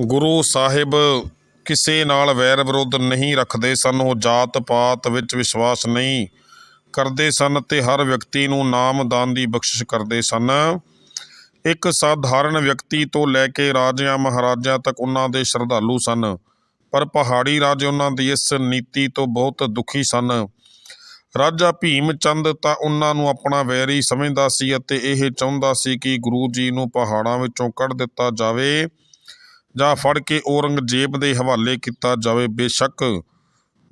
ਗੁਰੂ ਸਾਹਿਬ ਕਿਸੇ ਨਾਲ ਵੈਰ ਵਿਰੋਧ ਨਹੀਂ ਰੱਖਦੇ ਸਨ, ਉਹ ਜਾਤ ਪਾਤ ਵਿੱਚ ਵਿਸ਼ਵਾਸ ਨਹੀਂ ਕਰਦੇ ਸਨ ਤੇ ਹਰ ਵਿਅਕਤੀ ਨੂੰ ਨਾਮਦਾਨ ਦੀ ਬਖਸ਼ਿਸ਼ ਕਰਦੇ ਸਨ। ਇੱਕ ਸਾਧਾਰਨ ਵਿਅਕਤੀ ਤੋਂ ਲੈ ਕੇ ਰਾਜਿਆਂ, ਮਹਾਰਾਜਿਆਂ ਤੱਕ ਉਹਨਾਂ ਦੇ ਸ਼ਰਧਾਲੂ ਸਨ, ਪਰ ਪਹਾੜੀ ਰਾਜੇ ਉਹਨਾਂ ਦੀ ਇਸ ਨੀਤੀ ਤੋਂ ਬਹੁਤ ਦੁਖੀ ਸਨ। ਰਾਜਾ ਭੀਮ ਚੰਦ ਤਾਂ ਉਹਨਾਂ ਨੂੰ ਆਪਣਾ ਵੈਰੀ ਸਮਝਦਾ ਸੀ ਅਤੇ ਇਹ ਚਾਹੁੰਦਾ ਸੀ ਕਿ ਗੁਰੂ ਜੀ ਨੂੰ ਪਹਾੜਾਂ ਵਿੱਚੋਂ ਕੱਢ ਦਿੱਤਾ ਜਾਵੇ। ਜਾਂ ਫੜ ਕੇ ਔਰੰਗਜ਼ੇਬ ਦੇ ਹਵਾਲੇ ਕੀਤਾ ਜਾਵੇ ਬੇਸ਼ੱਕ।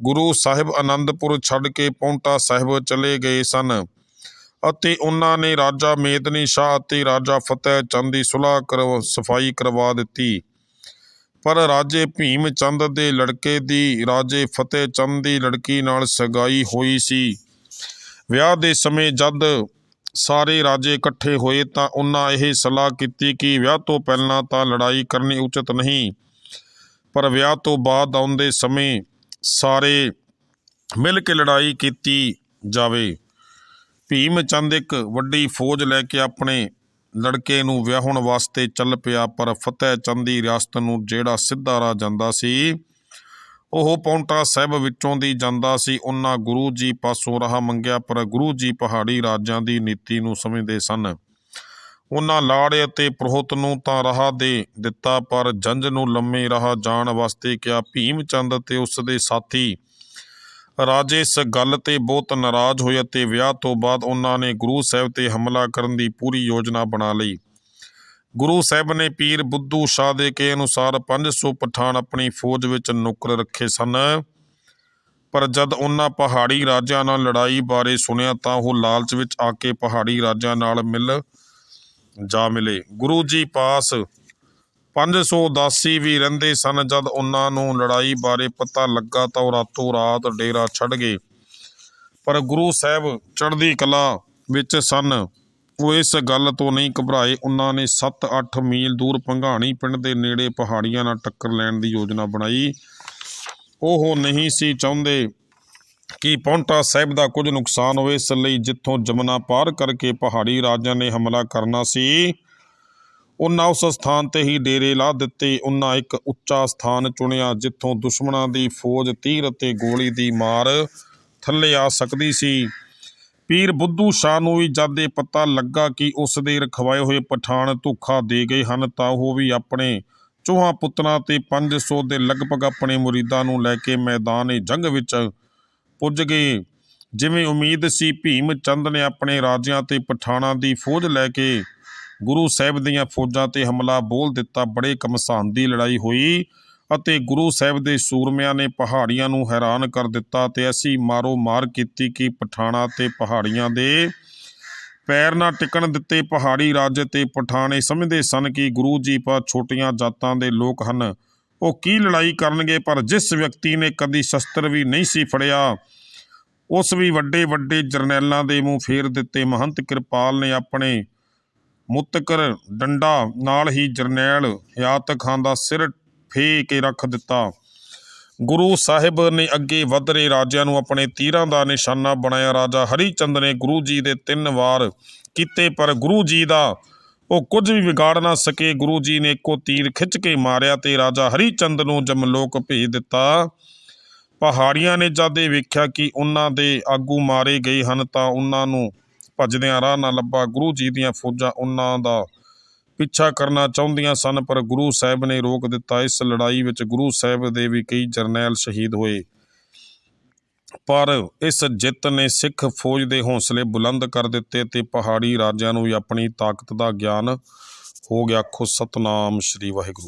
ਗੁਰੂ ਸਾਹਿਬ ਆਨੰਦਪੁਰ ਛੱਡ ਕੇ ਪੌਂਟਾ ਸਾਹਿਬ ਚਲੇ ਗਏ ਸਨ ਅਤੇ ਉਹਨਾਂ ਨੇ ਰਾਜਾ ਮੇਦਨੀ ਸ਼ਾਹ ਅਤੇ ਰਾਜਾ ਫਤਿਹ ਚੰਦ ਦੀ ਸੁਲਾਹ ਕਰਵਾ, ਸਫ਼ਾਈ ਕਰਵਾ ਦਿੱਤੀ। ਪਰ ਰਾਜੇ ਭੀਮ ਚੰਦ ਦੇ ਲੜਕੇ ਦੀ, ਰਾਜੇ ਫਤਿਹ ਚੰਦ ਦੀ ਲੜਕੀ ਨਾਲ ਸਗਾਈ ਹੋਈ ਸੀ। ਵਿਆਹ ਦੇ ਸਮੇਂ ਜਦ ਸਾਰੇ ਰਾਜੇ ਇਕੱਠੇ ਹੋਏ ਤਾਂ ਉਹਨਾਂ ਇਹ ਸਲਾਹ ਕੀਤੀ ਕਿ ਵਿਆਹ ਤੋਂ ਪਹਿਲਾਂ ਤਾਂ ਲੜਾਈ ਕਰਨੀ ਉਚਿਤ ਨਹੀਂ। ਪਰ ਵਿਆਹ ਤੋਂ ਬਾਅਦ ਆਉਂਦੇ ਸਮੇਂ ਸਾਰੇ ਮਿਲ ਕੇ ਲੜਾਈ ਕੀਤੀ ਜਾਵੇ। ਭੀਮ ਚੰਦ ਇੱਕ ਵੱਡੀ ਫੌਜ ਲੈ ਕੇ ਆਪਣੇ ਲੜਕੇ ਨੂੰ ਵਿਆਹਣ ਵਾਸਤੇ ਚੱਲ ਪਿਆ, ਪਰ ਫਤਿਹ ਚੰਦ ਦੀ ਰਿਆਸਤ ਨੂੰ ਜਿਹੜਾ ਸਿੱਧਾ ਰਾਹ ਜਾਂਦਾ ਸੀ ਉਹ ਪੌਂਟਾ ਸਾਹਿਬ ਵਿੱਚੋਂ ਦੀ ਜਾਂਦਾ ਸੀ। ਉਹਨਾਂ ਗੁਰੂ ਜੀ ਪਾਸੋਂ ਰਾਹ ਮੰਗਿਆ, ਪਰ ਗੁਰੂ ਜੀ ਪਹਾੜੀ ਰਾਜਾਂ ਦੀ ਨੀਤੀ ਨੂੰ ਸਮਝਦੇ ਸਨ। ਉਹਨਾਂ ਲਾੜੇ ਅਤੇ ਪ੍ਰੋਹਤ ਨੂੰ ਤਾਂ ਰਾਹ ਦੇ ਦਿੱਤਾ, ਪਰ ਜੰਜ ਨੂੰ ਲੰਮੇ ਰਾਹ ਜਾਣ ਵਾਸਤੇ ਕਿਹਾ, ਭੀਮ ਚੰਦ ਅਤੇ ਉਸ ਦੇ ਸਾਥੀ ਰਾਜੇ ਇਸ ਗੱਲ ਤੇ ਬਹੁਤ ਨਾਰਾਜ਼ ਹੋਏ ਅਤੇ ਵਿਆਹ ਤੋਂ ਬਾਅਦ ਉਹਨਾਂ ਨੇ ਗੁਰੂ ਸਾਹਿਬ ਤੇ ਹਮਲਾ ਕਰਨ ਦੀ ਪੂਰੀ ਯੋਜਨਾ ਬਣਾ ਲਈ। ਗੁਰੂ ਸਾਹਿਬ ਨੇ ਪੀਰ ਬੁੱਧੂ ਸ਼ਾਹ ਦੇ ਕੇ ਅਨੁਸਾਰ 500 ਪਠਾਨ ਆਪਣੀ ਫੌਜ ਵਿੱਚ ਨੌਕਰ ਰੱਖੇ ਸਨ। ਪਰ ਜਦ ਉਹਨਾਂ ਪਹਾੜੀ ਰਾਜਿਆਂ ਨਾਲ ਲੜਾਈ ਬਾਰੇ ਸੁਣਿਆ ਤਾਂ ਉਹ ਲਾਲਚ ਵਿੱਚ ਆ ਕੇ ਪਹਾੜੀ ਰਾਜਿਆਂ ਨਾਲ ਮਿਲ ਜਾ ਮਿਲੇ। ਗੁਰੂ ਜੀ ਪਾਸ 500 ਉਦਾਸੀ ਵੀ ਰਹਿੰਦੇ ਸਨ। ਜਦ ਉਹਨਾਂ ਨੂੰ ਲੜਾਈ ਬਾਰੇ ਪਤਾ ਲੱਗਾ ਤਾਂ ਉਹ ਰਾਤੋਂ ਰਾਤ ਡੇਰਾ ਛੱਡ ਗਏ। ਪਰ ਗੁਰੂ ਸਾਹਿਬ ਚੜ੍ਹਦੀ ਕਲਾ ਵਿੱਚ ਸਨ। ਉਹ ਇਸ ਗੱਲ ਤੋਂ ਨਹੀਂ ਘਬਰਾਏ, ਉਹਨਾਂ ਨੇ 7-8 ਮੀਲ ਦੂਰ ਭੰਗਾਣੀ ਪਿੰਡ ਦੇ ਨੇੜੇ ਪਹਾੜੀਆਂ ਨਾਲ ਟੱਕਰ ਲੈਣ ਦੀ ਯੋਜਨਾ ਬਣਾਈ। ਉਹ ਨਹੀਂ ਸੀ ਚਾਹੁੰਦੇ ਕਿ ਪੌਂਟਾ ਸਾਹਿਬ ਦਾ ਕੁਝ ਨੁਕਸਾਨ ਹੋਵੇ, ਇਸ ਲਈ ਜਿੱਥੋਂ ਜਮਨਾ ਪਾਰ ਕਰਕੇ ਪਹਾੜੀ ਰਾਜਿਆਂ ਨੇ ਹਮਲਾ ਕਰਨਾ ਸੀ, ਉਹਨਾਂ ਉਸ ਸਥਾਨ ਤੇ ਹੀ ਡੇਰੇ ਲਾ ਦਿੱਤੇ। ਉਹਨਾਂ ਇੱਕ ਉੱਚਾ ਸਥਾਨ ਚੁਣਿਆ, ਜਿੱਥੋਂ ਦੁਸ਼ਮਣਾਂ ਦੀ ਫੌਜ, ਤੀਰ ਅਤੇ ਗੋਲੀ ਦੀ ਮਾਰ ਥੱਲੇ ਆ ਸਕਦੀ ਸੀ। ਪੀਰ ਬੁੱਧੂ ਸ਼ਾਹ ਨੂੰ ਵੀ ਜਦ ਇਹ ਪਤਾ ਲੱਗਾ ਕਿ ਉਸ ਦੇ ਰਖਵਾਏ ਹੋਏ ਪਠਾਨ ਧੋਖਾ ਦੇ ਗਏ ਹਨ ਤਾਂ ਉਹ ਵੀ ਆਪਣੇ ਚੋਹਾਂ ਪੁੱਤਰਾਂ ਤੇ 500 ਦੇ ਲਗਭਗ ਆਪਣੇ ਮੁਰੀਦਾਂ ਨੂੰ ਲੈ ਕੇ ਮੈਦਾਨ ਜੰਗ ਵਿੱਚ ਪੁੱਜ ਗਏ। ਜਿਵੇਂ ਉਮੀਦ ਸੀ, ਭੀਮ ਚੰਦ ਨੇ ਆਪਣੇ ਰਾਜਿਆਂ ਤੇ ਪਠਾਨਾਂ ਦੀ ਫੌਜ ਲੈ ਕੇ ਗੁਰੂ ਸਾਹਿਬ ਦੀਆਂ ਫੌਜਾਂ ਤੇ ਹਮਲਾ ਬੋਲ ਦਿੱਤਾ। ਬੜੇ ਕਮਸਾਨ ਦੀ ਲੜਾਈ ਹੋਈ। ਅਤੇ ਗੁਰੂ ਸਾਹਿਬ ਦੇ ਸੂਰਮਿਆਂ ਨੇ ਪਹਾੜੀਆਂ ਨੂੰ ਹੈਰਾਨ ਕਰ ਦਿੱਤਾ ਤੇ ਐਸੀ ਮਾਰੋ ਮਾਰ ਕੀਤੀ ਕਿ ਪਠਾਣਾ ਤੇ ਪਹਾੜੀਆਂ ਦੇ ਪੈਰ ਨਾ ਟਿਕਣ ਦਿੱਤੇ। ਪਹਾੜੀ ਰਾਜ ਤੇ ਪਠਾਣੇ ਸਮਝਦੇ ਸਨ ਕਿ ਗੁਰੂ ਜੀ ਪਾ ਛੋਟੀਆਂ ਜਾਤਾਂ ਦੇ ਲੋਕ ਹਨ। ਉਹ ਕੀ ਲੜਾਈ ਕਰਨਗੇ? ਪਰ ਜਿਸ ਵਿਅਕਤੀ ਨੇ ਕਦੀ ਸ਼ਸਤਰ ਵੀ ਨਹੀਂ ਸੀ ਫੜਿਆ, ਉਸ ਵੀ ਵੱਡੇ ਵੱਡੇ ਜਰਨੈਲਾਂ ਦੇ ਮੂੰਹ ਫੇਰ ਦਿੱਤੇ। ਮਹੰਤ ਕਿਰਪਾਲ ਨੇ ਆਪਣੇ ਮੁਤਕਰ ਡੰਡਾ ਨਾਲ ਹੀ ਜਰਨੈਲ ਹਿਆਤ ਖਾਨ ਦਾ ਸਿਰ ਫੇ ਕੇ ਰੱਖ ਦਿੱਤਾ। ਗੁਰੂ ਸਾਹਿਬ ਨੇ ਅੱਗੇ ਵਧ ਰਹੇ ਰਾਜਿਆਂ ਨੂੰ ਆਪਣੇ ਤੀਰਾਂ ਦਾ ਨਿਸ਼ਾਨਾ ਬਣਾਇਆ। ਰਾਜਾ ਹਰੀ ਚੰਦ ਨੇ ਗੁਰੂ ਜੀ ਦੇ ਤਿੰਨ ਵਾਰ ਕੀਤੇ, ਪਰ ਗੁਰੂ ਜੀ ਦਾ ਉਹ ਕੁਝ ਵੀ ਵਿਗਾੜ ਨਾ ਸਕੇ। ਗੁਰੂ ਜੀ ਨੇ ਇੱਕੋ ਤੀਰ ਖਿੱਚ ਕੇ ਮਾਰਿਆ ਤੇ ਰਾਜਾ ਹਰੀ ਚੰਦ ਨੂੰ ਜਮਲੋਕ ਭੇਜ ਦਿੱਤਾ। ਪਹਾੜੀਆਂ ਨੇ ਜਦ ਇਹ ਵੇਖਿਆ ਕਿ ਉਹਨਾਂ ਦੇ ਆਗੂ ਮਾਰੇ ਗਏ ਹਨ, ਤਾਂ ਉਹਨਾਂ ਨੂੰ ਭੱਜਦਿਆਂ ਰਾਹ ਨਾ ਲੱਭਾ। ਗੁਰੂ ਜੀ ਦੀਆਂ ਫੌਜਾਂ ਉਹਨਾਂ ਦਾ ਪਿੱਛਾ ਕਰਨਾ ਚਾਹੁੰਦੀਆਂ ਸਨ, ਪਰ ਗੁਰੂ ਸਾਹਿਬ ਨੇ ਰੋਕ ਦਿੱਤਾ। ਇਸ ਲੜਾਈ ਵਿੱਚ ਗੁਰੂ ਸਾਹਿਬ ਦੇ ਵੀ ਕਈ ਜਰਨੈਲ ਸ਼ਹੀਦ ਹੋਏ। ਪਰ ਇਸ ਜਿੱਤ ਨੇ ਸਿੱਖ ਫੌਜ ਦੇ ਹੌਸਲੇ ਬੁਲੰਦ ਕਰ ਦਿੱਤੇ ਤੇ ਪਹਾੜੀ ਰਾਜਿਆਂ ਨੂੰ ਵੀ ਆਪਣੀ ਤਾਕਤ ਦਾ ਗਿਆਨ ਹੋ ਗਿਆ। ਖੁਦ ਸਤਨਾਮ ਸ੍ਰੀ ਵਾਹਿਗੁਰੂ।